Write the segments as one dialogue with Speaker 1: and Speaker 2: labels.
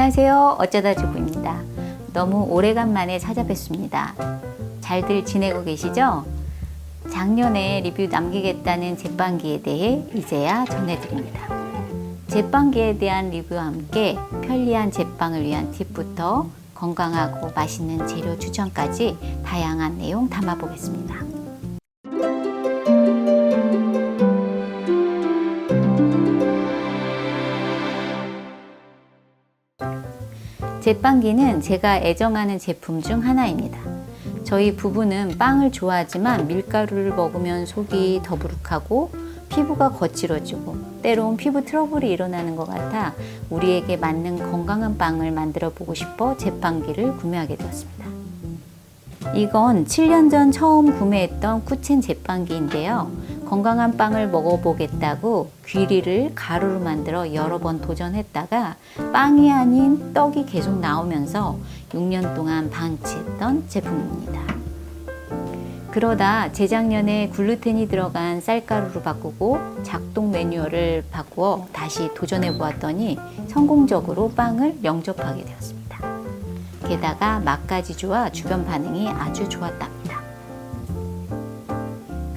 Speaker 1: 안녕하세요. 어쩌다 주부입니다. 너무 오래간만에 찾아뵙습니다. 잘들 지내고 계시죠? 작년에 리뷰 남기겠다는 제빵기에 대해 이제야 전해드립니다. 제빵기에 대한 리뷰와 함께 편리한 제빵을 위한 팁부터 건강하고 맛있는 재료 추천까지 다양한 내용 담아보겠습니다. 제빵기는 제가 애정하는 제품 중 하나입니다. 저희 부부는 빵을 좋아하지만 밀가루를 먹으면 속이 더부룩하고 피부가 거칠어지고 때론 피부 트러블이 일어나는 것 같아 우리에게 맞는 건강한 빵을 만들어 보고 싶어 제빵기를 구매하게 되었습니다. 이건 7년 전 처음 구매했던 쿠첸 제빵기인데요. 건강한 빵을 먹어보겠다고 귀리를 가루로 만들어 여러 번 도전했다가 빵이 아닌 떡이 계속 나오면서 6년 동안 방치했던 제품입니다. 그러다 재작년에 글루텐이 들어간 쌀가루로 바꾸고 작동 매뉴얼을 바꾸어 다시 도전해 보았더니 성공적으로 빵을 영접하게 되었습니다. 게다가 맛까지 좋아 주변 반응이 아주 좋았답니다.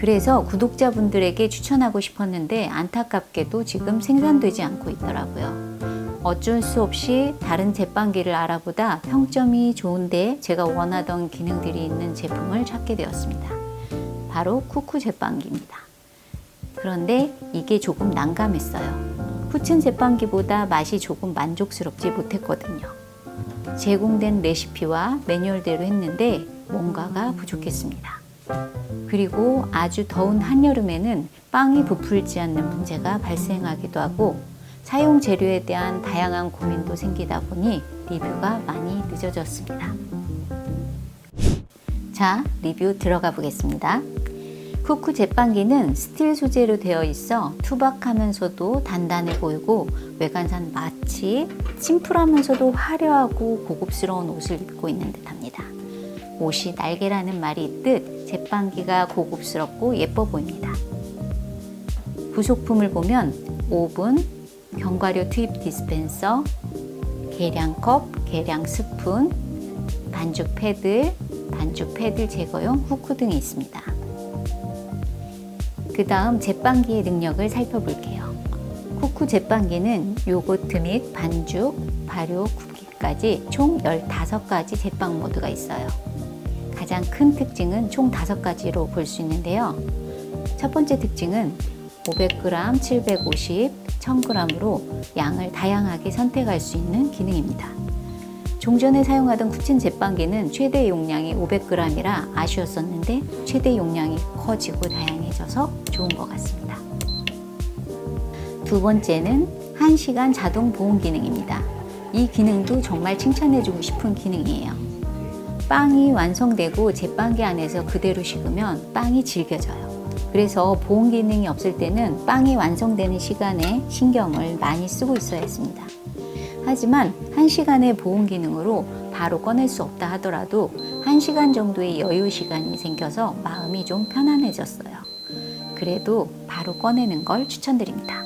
Speaker 1: 그래서 구독자분들에게 추천하고 싶었는데 안타깝게도 지금 생산되지 않고 있더라고요. 어쩔 수 없이 다른 제빵기를 알아보다 평점이 좋은데 제가 원하던 기능들이 있는 제품을 찾게 되었습니다. 바로 쿠쿠 제빵기입니다. 그런데 이게 조금 난감했어요. 쿠친 제빵기보다 맛이 조금 만족스럽지 못했거든요. 제공된 레시피와 매뉴얼대로 했는데 뭔가가 부족했습니다. 그리고 아주 더운 한여름에는 빵이 부풀지 않는 문제가 발생하기도 하고 사용 재료에 대한 다양한 고민도 생기다 보니 리뷰가 많이 늦어졌습니다. 자, 리뷰 들어가 보겠습니다. 쿠쿠 제빵기는 스틸 소재로 되어 있어 투박하면서도 단단해 보이고 외관상 마치 심플하면서도 화려하고 고급스러운 옷을 입고 있는 듯합니다. 옷이 날개라는 말이 있듯 제빵기가 고급스럽고 예뻐 보입니다. 부속품을 보면 오븐, 견과류 투입 디스펜서, 계량컵, 계량 스푼, 반죽 패들, 반죽 패들 제거용 후크 등이 있습니다. 그 다음 제빵기의 능력을 살펴볼게요. 쿠쿠 제빵기는 요거트 및 반죽, 발효, 굽기까지 총 15가지 제빵 모드가 있어요. 가장 큰 특징은 총 5가지로 볼 수 있는데요. 첫 번째 특징은 500g, 750, 1000g으로 양을 다양하게 선택할 수 있는 기능입니다. 종전에 사용하던 쿠친 제빵기는 최대 용량이 500g이라 아쉬웠었는데 최대 용량이 커지고 다양해져서 좋은 것 같습니다. 두 번째는 1시간 자동 보온 기능입니다. 이 기능도 정말 칭찬해주고 싶은 기능이에요. 빵이 완성되고 제빵기 안에서 그대로 식으면 빵이 질겨져요. 그래서 보온 기능이 없을 때는 빵이 완성되는 시간에 신경을 많이 쓰고 있어야 했습니다. 하지만 1시간의 보온 기능으로 바로 꺼낼 수 없다 하더라도 1시간 정도의 여유 시간이 생겨서 마음이 좀 편안해졌어요. 그래도 바로 꺼내는 걸 추천드립니다.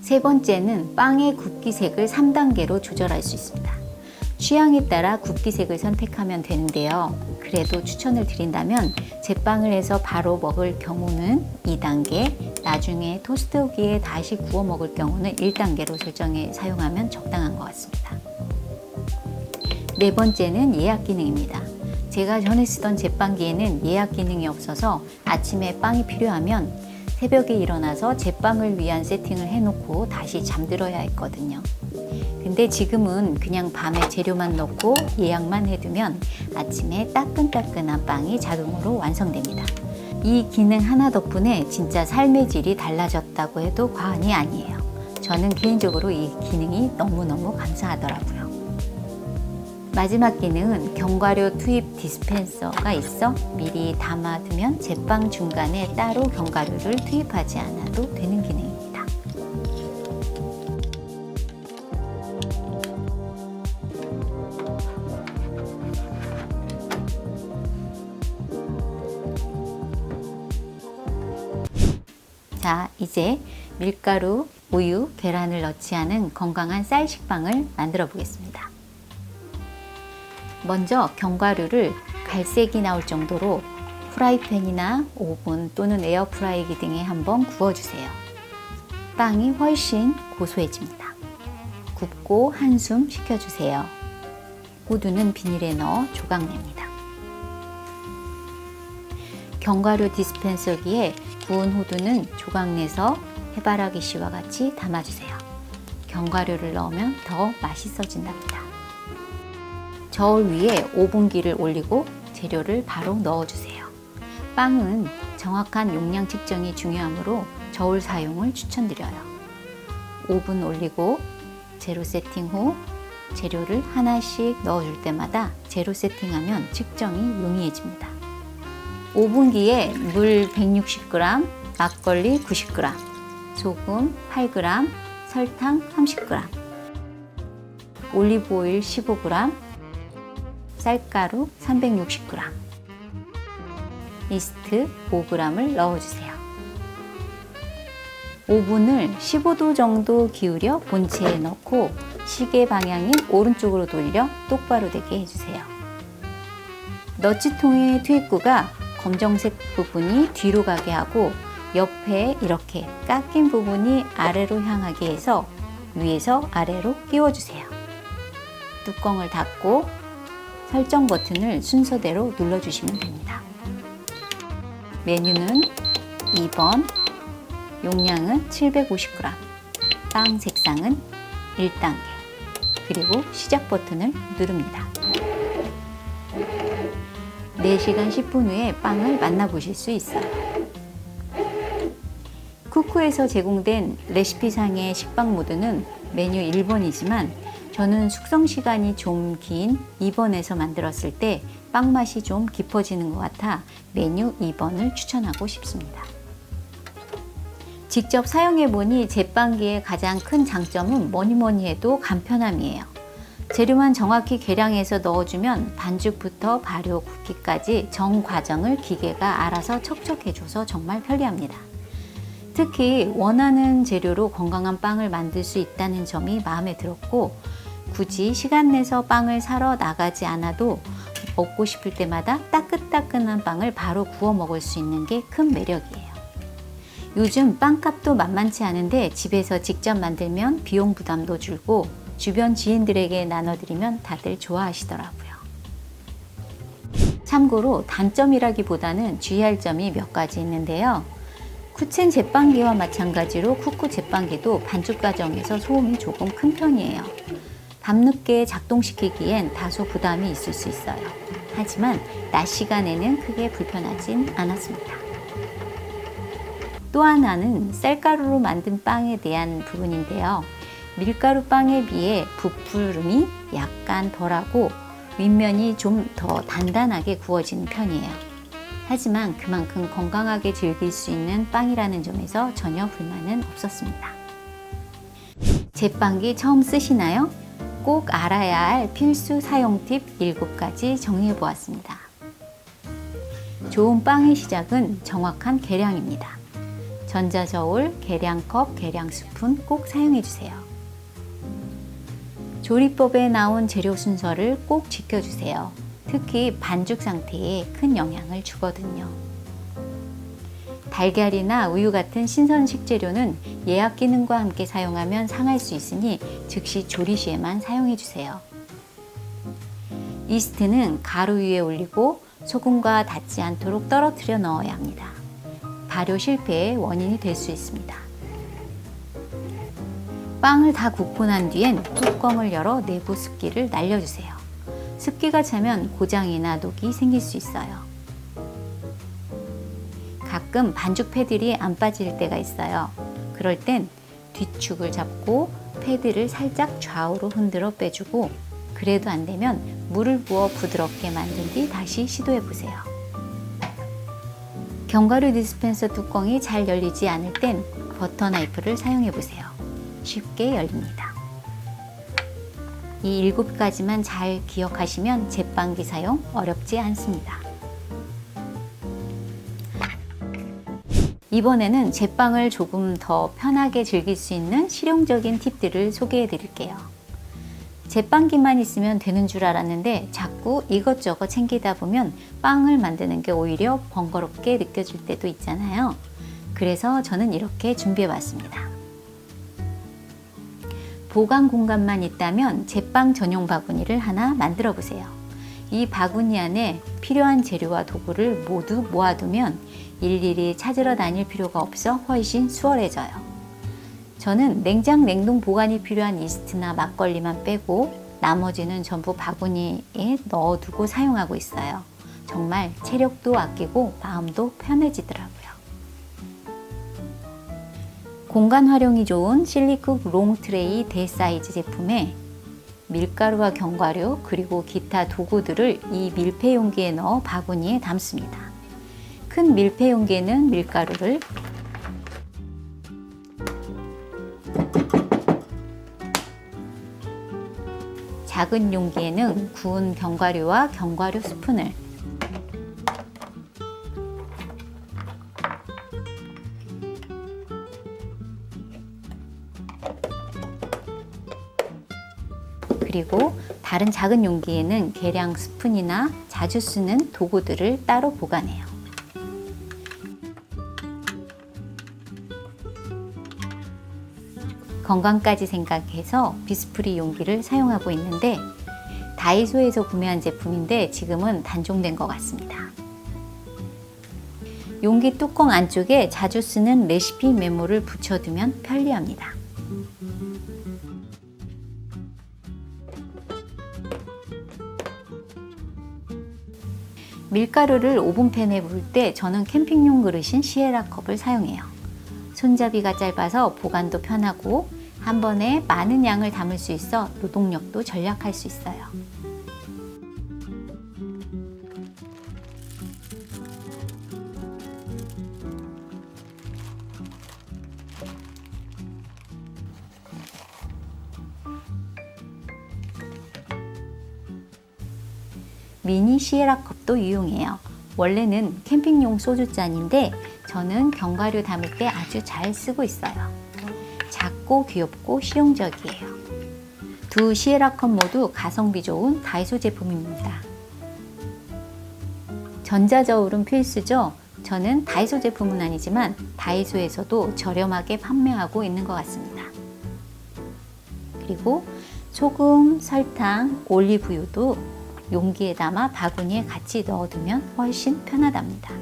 Speaker 1: 세 번째는 빵의 굽기색을 3단계로 조절할 수 있습니다. 취향에 따라 굽기색을 선택하면 되는데요. 그래도 추천을 드린다면 제빵을 해서 바로 먹을 경우는 2단계, 나중에 토스트기에 다시 구워 먹을 경우는 1단계로 설정해 사용하면 적당한 것 같습니다. 네 번째는 예약 기능입니다. 제가 전에 쓰던 제빵기에는 예약 기능이 없어서 아침에 빵이 필요하면 새벽에 일어나서 제빵을 위한 세팅을 해놓고 다시 잠들어야 했거든요. 근데 지금은 그냥 밤에 재료만 넣고 예약만 해두면 아침에 따끈따끈한 빵이 자동으로 완성됩니다. 이 기능 하나 덕분에 진짜 삶의 질이 달라졌다고 해도 과언이 아니에요. 저는 개인적으로 이 기능이 너무너무 감사하더라고요. 마지막 기능은 견과류 투입 디스펜서가 있어 미리 담아두면 제빵 중간에 따로 견과류를 투입하지 않아도 되는 기능 자, 이제 밀가루 우유, 계란을 넣지 않은 건강한 쌀 식빵을 만들어 보겠습니다. 먼저 견과류를 갈색이 나올 정도로 프라이팬이나 오븐 또는 에어프라이기 등에 한번 구워주세요. 빵이 훨씬 고소해집니다. 굽고 한숨 식혀주세요. 호두는 비닐에 넣어 조각냅니다. 견과류 디스펜서기에 구운 호두는 조각 내서 해바라기 씨와 같이 담아주세요. 견과류를 넣으면 더 맛있어진답니다. 저울 위에 오븐기를 올리고 재료를 바로 넣어주세요. 빵은 정확한 용량 측정이 중요하므로 저울 사용을 추천드려요. 오븐 올리고 제로 세팅 후 재료를 하나씩 넣어줄 때마다 제로 세팅하면 측정이 용이해집니다. 오븐기에 물 160g, 막걸리 90g, 소금 8g, 설탕 30g, 올리브오일 15g, 쌀가루 360g, 이스트 5g을 넣어주세요. 오븐을 15도 정도 기울여 본체에 넣고 시계 방향인 오른쪽으로 돌려 똑바로 되게 해주세요. 너츠통의 투입구가 검정색 부분이 뒤로 가게 하고 옆에 이렇게 깎인 부분이 아래로 향하게 해서 위에서 아래로 끼워주세요. 뚜껑을 닫고 설정 버튼을 순서대로 눌러주시면 됩니다. 메뉴는 2번, 용량은 750g, 빵 색상은 1단계, 그리고 시작 버튼을 누릅니다. 4시간 10분 후에 빵을 만나보실 수 있어요. 쿠쿠에서 제공된 레시피상의 식빵 모드는 메뉴 1번이지만 저는 숙성 시간이 좀 긴 2번에서 만들었을 때 빵 맛이 좀 깊어지는 것 같아 메뉴 2번을 추천하고 싶습니다. 직접 사용해 보니 제빵기의 가장 큰 장점은 뭐니 뭐니 해도 간편함이에요. 재료만 정확히 계량해서 넣어주면 반죽부터 발효 굽기까지 전 과정을 기계가 알아서 척척해줘서 정말 편리합니다. 특히 원하는 재료로 건강한 빵을 만들 수 있다는 점이 마음에 들었고 굳이 시간 내서 빵을 사러 나가지 않아도 먹고 싶을 때마다 따끈따끈한 빵을 바로 구워 먹을 수 있는 게 큰 매력이에요. 요즘 빵값도 만만치 않은데 집에서 직접 만들면 비용 부담도 줄고 주변 지인들에게 나눠드리면 다들 좋아하시더라고요. 참고로 단점이라기보다는 주의할 점이 몇 가지 있는데요. 쿠첸 제빵기와 마찬가지로 쿠쿠 제빵기도 반죽 과정에서 소음이 조금 큰 편이에요. 밤늦게 작동시키기엔 다소 부담이 있을 수 있어요. 하지만 낮 시간에는 크게 불편하진 않았습니다. 또 하나는 쌀가루로 만든 빵에 대한 부분인데요. 밀가루 빵에 비해 부풀음이 약간 덜하고 윗면이 좀 더 단단하게 구워지는 편이에요. 하지만 그만큼 건강하게 즐길 수 있는 빵이라는 점에서 전혀 불만은 없었습니다. 제빵기 처음 쓰시나요? 꼭 알아야 할 필수 사용 팁 7가지 정리해 보았습니다. 좋은 빵의 시작은 정확한 계량입니다. 전자저울, 계량컵, 계량스푼 꼭 사용해 주세요. 조리법에 나온 재료 순서를 꼭 지켜주세요. 특히 반죽 상태에 큰 영향을 주거든요. 달걀이나 우유 같은 신선 식재료는 예약 기능과 함께 사용하면 상할 수 있으니 즉시 조리 시에만 사용해 주세요. 이스트는 가루 위에 올리고 소금과 닿지 않도록 떨어뜨려 넣어야 합니다. 발효 실패의 원인이 될 수 있습니다. 빵을 다 굽고 난 뒤엔 뚜껑을 열어 내부 습기를 날려주세요. 습기가 차면 고장이나 녹이 생길 수 있어요. 가끔 반죽 패들이 안 빠질 때가 있어요. 그럴 땐 뒤축을 잡고 패드를 살짝 좌우로 흔들어 빼주고 그래도 안 되면 물을 부어 부드럽게 만든 뒤 다시 시도해 보세요. 견과류 디스펜서 뚜껑이 잘 열리지 않을 땐 버터 나이프를 사용해 보세요. 쉽게 열립니다. 이 일곱 가지만 잘 기억하시면 제빵기 사용 어렵지 않습니다. 이번에는 제빵을 조금 더 편하게 즐길 수 있는 실용적인 팁들을 소개해 드릴게요. 제빵기만 있으면 되는 줄 알았는데 자꾸 이것저것 챙기다 보면 빵을 만드는 게 오히려 번거롭게 느껴질 때도 있잖아요. 그래서 저는 이렇게 준비해 봤습니다. 보관 공간만 있다면 제빵 전용 바구니를 하나 만들어 보세요. 이 바구니 안에 필요한 재료와 도구를 모두 모아두면 일일이 찾으러 다닐 필요가 없어 훨씬 수월해져요. 저는 냉장 냉동 보관이 필요한 이스트나 막걸리만 빼고 나머지는 전부 바구니에 넣어두고 사용하고 있어요. 정말 체력도 아끼고 마음도 편해지더라고요. 공간 활용이 좋은 실리쿡 롱트레이 대사이즈 제품에 밀가루와 견과류 그리고 기타 도구들을 이 밀폐 용기에 넣어 바구니에 담습니다. 큰 밀폐 용기에는 밀가루를 작은 용기에는 구운 견과류와 견과류 스푼을 그리고 다른 작은 용기에는 계량 스푼이나 자주 쓰는 도구들을 따로 보관해요. 건강까지 생각해서 비스프리 용기를 사용하고 있는데 다이소에서 구매한 제품인데 지금은 단종된 것 같습니다. 용기 뚜껑 안쪽에 자주 쓰는 레시피 메모를 붙여두면 편리합니다. 밀가루를 오븐팬에 부을 때 저는 캠핑용 그릇인 시에라 컵을 사용해요. 손잡이가 짧아서 보관도 편하고 한 번에 많은 양을 담을 수 있어 노동력도 절약할 수 있어요. 미니 시에라 컵도 유용해요. 원래는 캠핑용 소주잔인데 저는 견과류 담을 때 아주 잘 쓰고 있어요. 작고 귀엽고 실용적이에요. 두 시에라 컵 모두 가성비 좋은 다이소 제품입니다. 전자저울은 필수죠. 저는 다이소 제품은 아니지만 다이소에서도 저렴하게 판매하고 있는 것 같습니다. 그리고 소금, 설탕, 올리브유도 용기에 담아 바구니에 같이 넣어두면 훨씬 편하답니다.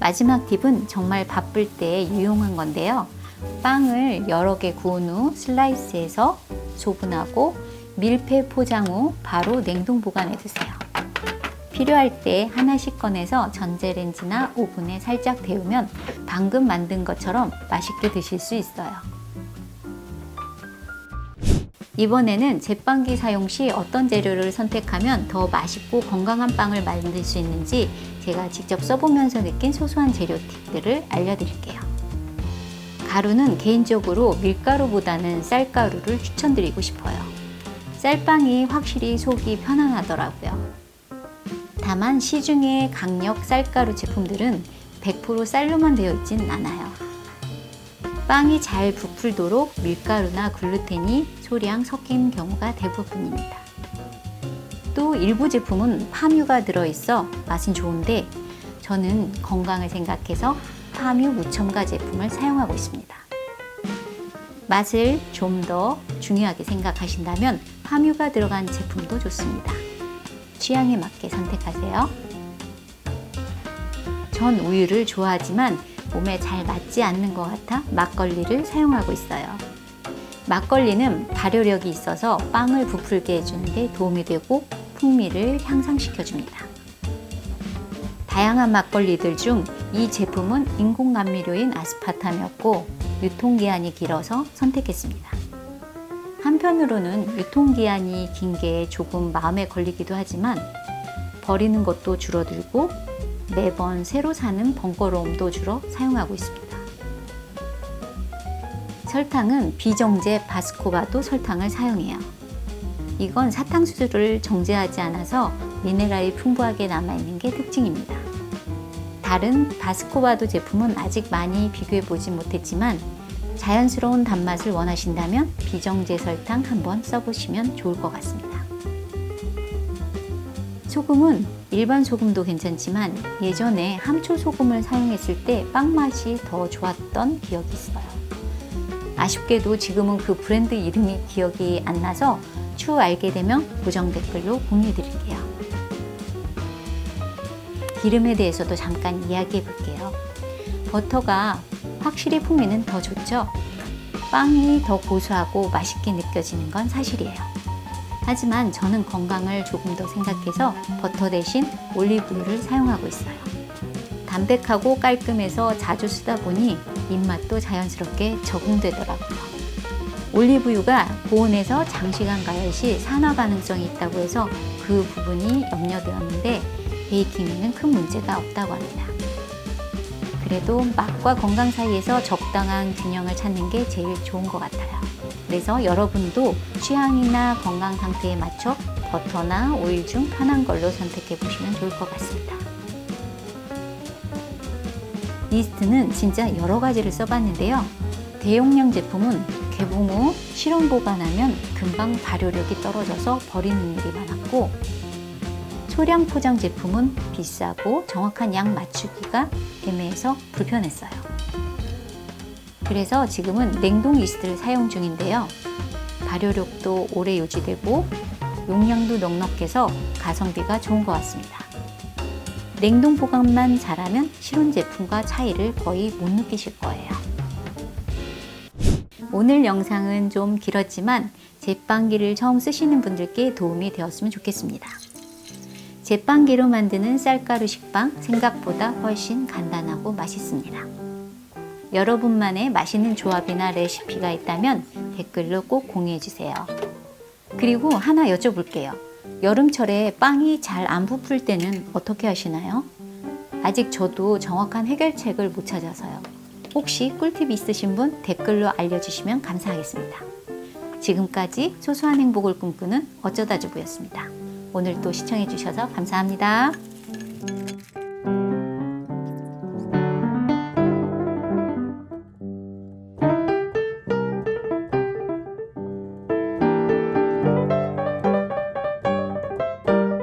Speaker 1: 마지막 팁은 정말 바쁠 때 유용한 건데요. 빵을 여러 개 구운 후 슬라이스해서 소분하고 밀폐 포장 후 바로 냉동 보관해 두세요. 필요할 때 하나씩 꺼내서 전자레인지나 오븐에 살짝 데우면 방금 만든 것처럼 맛있게 드실 수 있어요. 이번에는 제빵기 사용 시 어떤 재료를 선택하면 더 맛있고 건강한 빵을 만들 수 있는지 제가 직접 써보면서 느낀 소소한 재료 팁들을 알려드릴게요. 가루는 개인적으로 밀가루보다는 쌀가루를 추천드리고 싶어요. 쌀빵이 확실히 속이 편안하더라고요. 다만 시중의 강력 쌀가루 제품들은 100% 쌀로만 되어 있진 않아요. 빵이 잘 부풀도록 밀가루나 글루텐이 소량 섞인 경우가 대부분입니다. 또 일부 제품은 파뮤가 들어있어 맛은 좋은데 저는 건강을 생각해서 파뮤 무첨가 제품을 사용하고 있습니다. 맛을 좀 더 중요하게 생각하신다면 파뮤가 들어간 제품도 좋습니다. 취향에 맞게 선택하세요. 전 우유를 좋아하지만 몸에 잘 맞지 않는 것 같아 막걸리를 사용하고 있어요. 막걸리는 발효력이 있어서 빵을 부풀게 해주는 데 도움이 되고 풍미를 향상시켜줍니다. 다양한 막걸리들 중 이 제품은 인공감미료인 아스파탐이었고 유통기한이 길어서 선택했습니다. 한편으로는 유통기한이 긴 게 조금 마음에 걸리기도 하지만 버리는 것도 줄어들고 매번 새로 사는 번거로움도 줄어 사용하고 있습니다. 설탕은 비정제 바스코바도 설탕을 사용해요. 이건 사탕수수를 정제하지 않아서 미네랄이 풍부하게 남아있는 게 특징입니다. 다른 바스코바도 제품은 아직 많이 비교해 보지 못했지만 자연스러운 단맛을 원하신다면 비정제 설탕 한번 써보시면 좋을 것 같습니다. 소금은 일반 소금도 괜찮지만 예전에 함초 소금을 사용했을 때 빵 맛이 더 좋았던 기억이 있어요. 아쉽게도 지금은 그 브랜드 이름이 기억이 안 나서 추후 알게 되면 고정 댓글로 공유 드릴게요. 기름에 대해서도 잠깐 이야기해 볼게요. 버터가 확실히 풍미는 더 좋죠? 빵이 더 고소하고 맛있게 느껴지는 건 사실이에요. 하지만 저는 건강을 조금 더 생각해서 버터 대신 올리브유를 사용하고 있어요. 담백하고 깔끔해서 자주 쓰다 보니 입맛도 자연스럽게 적응되더라고요. 올리브유가 고온에서 장시간 가열 시 산화 가능성이 있다고 해서 그 부분이 염려되었는데 베이킹에는 큰 문제가 없다고 합니다. 그래도 맛과 건강 사이에서 적당한 균형을 찾는 게 제일 좋은 것 같아요. 그래서 여러분도 취향이나 건강 상태에 맞춰 버터나 오일 중 편한 걸로 선택해 보시면 좋을 것 같습니다. 이스트는 진짜 여러 가지를 써봤는데요. 대용량 제품은 개봉 후 실온 보관하면 금방 발효력이 떨어져서 버리는 일이 많았고 소량 포장 제품은 비싸고 정확한 양 맞추기가 애매해서 불편했어요. 그래서 지금은 냉동 이스트를 사용 중인데요. 발효력도 오래 유지되고 용량도 넉넉해서 가성비가 좋은 것 같습니다. 냉동 보관만 잘하면 실온 제품과 차이를 거의 못 느끼실 거예요. 오늘 영상은 좀 길었지만 제빵기를 처음 쓰시는 분들께 도움이 되었으면 좋겠습니다. 제빵기로 만드는 쌀가루 식빵 생각보다 훨씬 간단하고 맛있습니다. 여러분만의 맛있는 조합이나 레시피가 있다면 댓글로 꼭 공유해 주세요. 그리고 하나 여쭤볼게요. 여름철에 빵이 잘 안 부풀 때는 어떻게 하시나요? 아직 저도 정확한 해결책을 못 찾아서요. 혹시 꿀팁 있으신 분 댓글로 알려주시면 감사하겠습니다. 지금까지 소소한 행복을 꿈꾸는 어쩌다 주부였습니다. 오늘도 시청해주셔서 감사합니다.